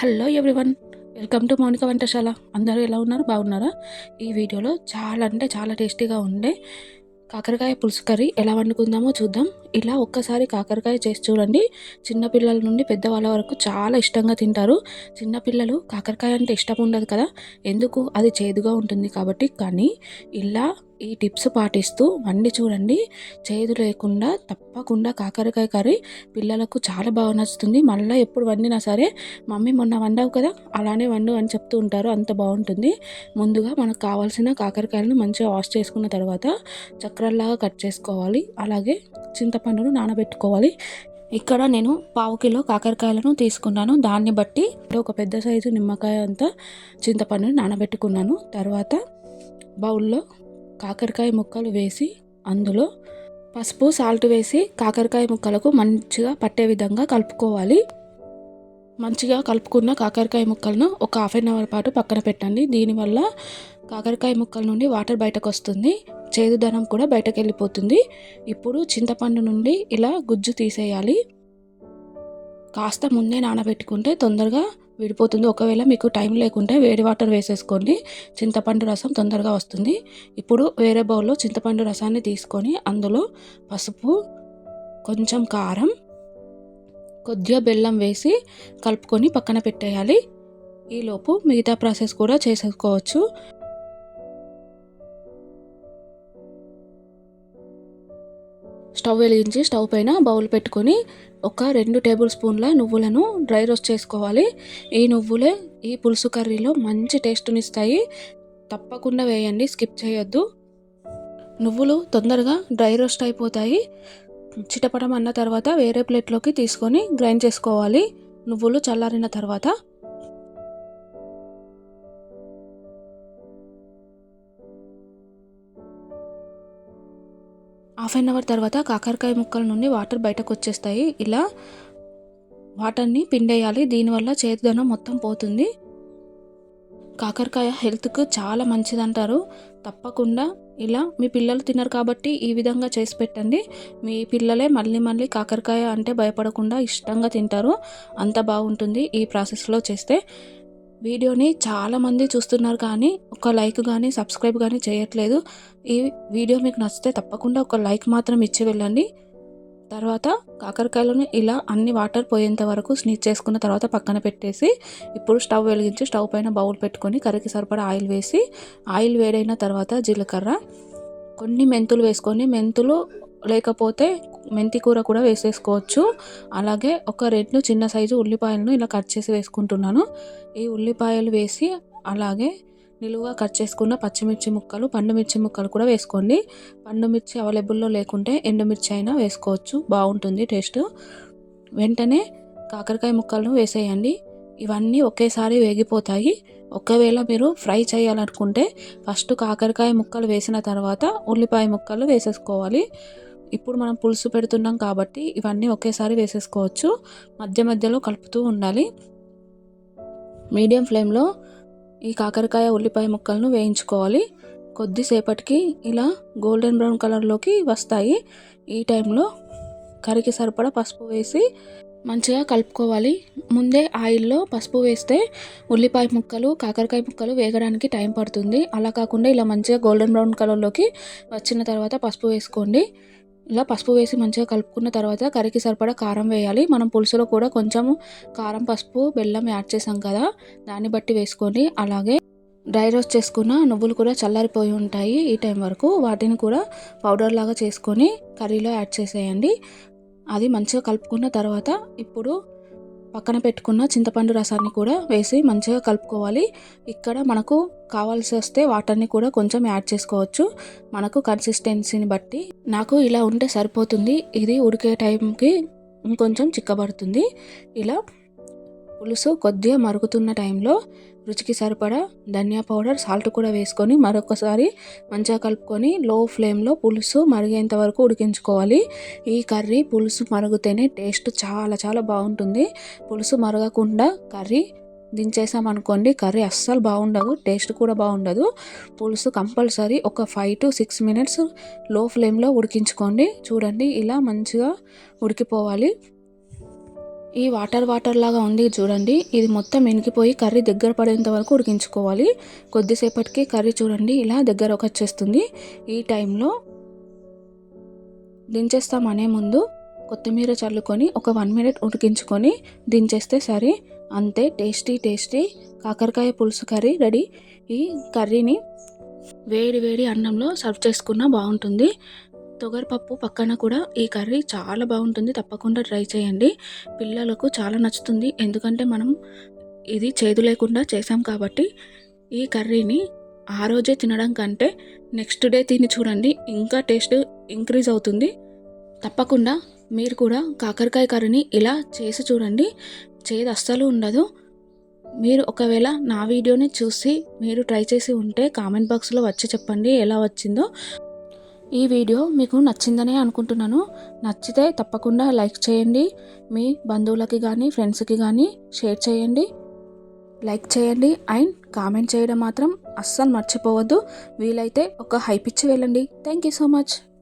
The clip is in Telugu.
Hello everyone welcome to Mounika వంటశాల. అందరూ ఎలా ఉన్నారు? బాగున్నారా? ఈ వీడియోలో చాలా అంటే చాలా టేస్టీగా ఉండే కాకరకాయ పులుసు కర్రీ ఎలా వండుకుందామో చూద్దాం. ఇలా ఒక్కసారి కాకరకాయ చేసి చూడండి. చిన్నపిల్లల నుండి పెద్దవాళ్ళ వరకు చాలా ఇష్టంగా తింటారు. చిన్నపిల్లలు కాకరకాయ అంటే ఇష్టం ఉండదు కదా. ఎందుకు? అది చేదుగా ఉంటుంది కాబట్టి. కానీ ఇలా ఈ టిప్స్ పాటిస్తూ వండి చూడండి. చేదు లేకుండా తప్పకుండా కాకరకాయ కర్రీ పిల్లలకు చాలా బాగా నచ్చుతుంది. మళ్ళీ ఎప్పుడు వండినా సరే మమ్మీ మొన్న వండావు కదా అలానే వండు అని చెప్తూ ఉంటారు. అంత బాగుంటుంది. ముందుగా మనకు కావాల్సిన కాకరకాయలను మంచిగా వాష్ చేసుకున్న తర్వాత చక్రాల్లాగా కట్ చేసుకోవాలి. అలాగే చింతపండును నానబెట్టుకోవాలి. ఇక్కడ నేను పావు కిలో కాకరకాయలను తీసుకున్నాను. దాన్ని బట్టి ఒక పెద్ద సైజు నిమ్మకాయ అంతా చింతపండుని నానబెట్టుకున్నాను. తర్వాత బౌల్లో కాకరకాయ ముక్కలు వేసి అందులో పసుపు సాల్ట్ వేసి కాకరకాయ ముక్కలకు మంచిగా పట్టే విధంగా కలుపుకోవాలి. మంచిగా కలుపుకున్న కాకరకాయ ముక్కలను ఒక హాఫ్ అన్ అవర్ పాటు పక్కన పెట్టండి. దీనివల్ల కాకరకాయ ముక్కల నుండి వాటర్ బయటకు వస్తుంది. చేదుదనం కూడా బయటకు వెళ్ళిపోతుంది. ఇప్పుడు చింతపండు నుండి ఇలా గుజ్జు తీసేయాలి. కాస్త ముందే నానబెట్టుకుంటే తొందరగా విడిపోతుంది. ఒకవేళ మీకు టైం లేకుంటే వేడి వాటర్ వేసేసుకోండి. చింతపండు రసం తొందరగా వస్తుంది. ఇప్పుడు వేరే బౌల్లో చింతపండు రసాన్ని తీసుకొని అందులో పసుపు కొంచెం కారం కొద్దిగా బెల్లం వేసి కలుపుకొని పక్కన పెట్టేయాలి. ఈలోపు మిగతా ప్రాసెస్ కూడా చేసేసుకోవచ్చు. స్టవ్ వెలిగించి స్టవ్ పైన బౌల్ పెట్టుకొని ఒక రెండు టేబుల్ స్పూన్ల నువ్వులను డ్రై రోస్ట్ చేసుకోవాలి. ఈ నువ్వులే ఈ పులుసు కర్రీలో మంచి టేస్ట్ని ఇస్తాయి. తప్పకుండా వేయండి స్కిప్ చేయొద్దు. నువ్వులు తొందరగా డ్రై రోస్ట్ అయిపోతాయి. చిటపటం అన్న తర్వాత వేరే ప్లేట్లోకి తీసుకొని గ్రైండ్ చేసుకోవాలి. నువ్వులు చల్లారిన తర్వాత హాఫ్ అన్ అవర్ తర్వాత కాకరకాయ ముక్కల నుండి వాటర్ బయటకు వచ్చేస్తాయి ఇలా వాటర్ని పిండేయాలి. దీనివల్ల చేతిదనం మొత్తం పోతుంది. కాకరకాయ హెల్త్కు చాలా మంచిది అంటారు తప్పకుండా ఇలా మీ పిల్లలు తినరు కాబట్టి ఈ విధంగా చేసి పెట్టండి. మీ పిల్లలే మళ్ళీ మళ్ళీ కాకరకాయ అంటే భయపడకుండా ఇష్టంగా తింటారు. అంత బాగుంటుంది ఈ ప్రాసెస్లో చేస్తే. వీడియోని చాలామంది చూస్తున్నారు కానీ ఒక లైక్ కానీ సబ్స్క్రైబ్ కానీ చేయట్లేదు. ఈ వీడియో మీకు నచ్చితే తప్పకుండా ఒక లైక్ మాత్రం ఇచ్చి వెళ్ళండి. తర్వాత కాకరకాయలను ఇలా అన్ని వాటర్ పోయేంత వరకు స్నీచ్ చేసుకున్న తర్వాత పక్కన పెట్టేసి ఇప్పుడు స్టవ్ వెలిగించి స్టవ్ పైన బౌల్ పెట్టుకొని కర్రీకి సరిపడా ఆయిల్ వేసి ఆయిల్ వేడైన తర్వాత జీలకర్ర. కొన్ని మెంతులు వేసుకొని మెంతులు లేకపోతే మెంతి కూర కూడా వేసేసుకోవచ్చు. అలాగే ఒక రెండు చిన్న సైజు ఉల్లిపాయలను ఇలా కట్ చేసి వేసుకుంటున్నాను. ఈ ఉల్లిపాయలు వేసి అలాగే నిలువుగా కట్ చేసుకున్న పచ్చిమిర్చి ముక్కలు పండుమిర్చి ముక్కలు కూడా వేసుకోండి. పండుమిర్చి అవైలబుల్లో లేకుంటే ఎండుమిర్చి అయినా వేసుకోవచ్చు. బాగుంటుంది టేస్ట్. వెంటనే కాకరకాయ ముక్కలను వేసేయండి. ఇవన్నీ ఒకేసారి వేగిపోతాయి. ఒకవేళ మీరు ఫ్రై చేయాలనుకుంటే ఫస్ట్ కాకరకాయ ముక్కలు వేసిన తర్వాత ఉల్లిపాయ ముక్కలు వేసేసుకోవాలి. ఇప్పుడు మనం పులుసు పెడుతున్నాం కాబట్టి ఇవన్నీ ఒకేసారి వేసేసుకోవచ్చు. మధ్య మధ్యలో కలుపుతూ ఉండాలి. మీడియం ఫ్లేమ్లో ఈ కాకరకాయ ఉల్లిపాయ ముక్కలను వేయించుకోవాలి. కొద్దిసేపటికి ఇలా గోల్డెన్ బ్రౌన్ కలర్లోకి వస్తాయి. ఈ టైంలో కరికి సరిపడా పసుపు వేసి మంచిగా కలుపుకోవాలి. ముందే ఆయిల్లో పసుపు వేస్తే ఉల్లిపాయ ముక్కలు కాకరకాయ ముక్కలు వేగడానికి టైం పడుతుంది. అలా కాకుండా ఇలా మంచిగా గోల్డెన్ బ్రౌన్ కలర్లోకి వచ్చిన తర్వాత పసుపు వేసుకోండి. ఇలా పసుపు వేసి మంచిగా కలుపుకున్న తర్వాత కర్రీకి సరిపడా కారం వేయాలి. మనం పులుసులో కూడా కొంచెం కారం పసుపు బెల్లం యాడ్ చేసాం కదా దాన్ని బట్టి వేసుకొని అలాగే డ్రై రోస్ట్ చేసుకున్న నువ్వులు కూడా చల్లారిపోయి ఉంటాయి ఈ టైం వరకు. వాటిని కూడా పౌడర్ లాగా చేసుకొని కర్రీలో యాడ్ చేసేయండి. అది మంచిగా కలుపుకున్న తర్వాత ఇప్పుడు పక్కన పెట్టుకున్న చింతపండు రసాన్ని కూడా వేసి మంచిగా కలుపుకోవాలి. ఇక్కడ మనకు కావాల్సి వస్తే వాటర్ని కూడా కొంచెం యాడ్ చేసుకోవచ్చు. మనకు కన్సిస్టెన్సీని బట్టి. నాకు ఇలా ఉంటే సరిపోతుంది. ఇది ఉడికే టైంకి ఇంకొంచెం చిక్కబడుతుంది. ఇలా పులుసు కొద్దిగా మరుగుతున్న టైంలో రుచికి సరిపడా ధనియా పౌడర్ సాల్ట్ కూడా వేసుకొని మరొకసారి మంచిగా కలుపుకొని లో ఫ్లేమ్లో పులుసు మరిగేంత వరకు ఉడికించుకోవాలి. ఈ కర్రీ పులుసు మరుగుతేనే టేస్ట్ చాలా చాలా బాగుంటుంది. పులుసు మరగకుండా కర్రీ దించేసామనుకోండి కర్రీ అస్సలు బాగుండదు టేస్ట్ కూడా బాగుండదు. పులుసు కంపల్సరీ ఒక ఫైవ్ టు సిక్స్ మినిట్స్లో ఫ్లేమ్లో ఉడికించుకోండి. చూడండి ఇలా మంచిగా ఉడికిపోవాలి. ఈ వాటర్ వాటర్ లాగా ఉంది చూడండి. ఇది మొత్తం ఎనికిపోయి కర్రీ దగ్గర పడేంత వరకు ఉడికించుకోవాలి. కొద్దిసేపటికి కర్రీ చూడండి ఇలా దగ్గర ఒక వచ్చేస్తుంది. ఈ టైంలో దించేస్తాం అనే ముందు కొత్తిమీర చల్లుకొని ఒక వన్ మినిట్ ఉడికించుకొని దించేస్తే సరే. అంతే టేస్టీ టేస్టీ కాకరకాయ పులుసు కర్రీ రెడీ. ఈ కర్రీని వేడి వేడి అన్నంలో సర్వ్ చేసుకున్నా బాగుంటుంది. తొగరపప్పు పక్కన కూడా ఈ కర్రీ చాలా బాగుంటుంది. తప్పకుండా ట్రై చేయండి. పిల్లలకు చాలా నచ్చుతుంది. ఎందుకంటే మనం ఇది చేదు లేకుండా చేసాం కాబట్టి ఈ కర్రీని ఆ రోజే తినడం కంటే నెక్స్ట్ డే తిని చూడండి. ఇంకా టేస్ట్ ఇంక్రీజ్ అవుతుంది. తప్పకుండా మీరు కూడా కాకరకాయ కర్రీని ఇలా చేసి చూడండి. చేదు అస్సలు ఉండదు. మీరు ఒకవేళ నా వీడియోని చూసి మీరు ట్రై చేసి ఉంటే కామెంట్ బాక్స్లో వచ్చి చెప్పండి. ఎలా వచ్చిందో. ఈ వీడియో మీకు నచ్చిందనే అనుకుంటున్నాను. నచ్చితే తప్పకుండా లైక్ చేయండి. మీ బంధువులకి కానీ ఫ్రెండ్స్కి కానీ షేర్ చేయండి. లైక్ చేయండి అండ్ కామెంట్ చేయడం మాత్రం అస్సలు మర్చిపోవద్దు. వీలైతే ఒక హైప్ ఇచ్చి వెళ్ళండి. Thank you so much.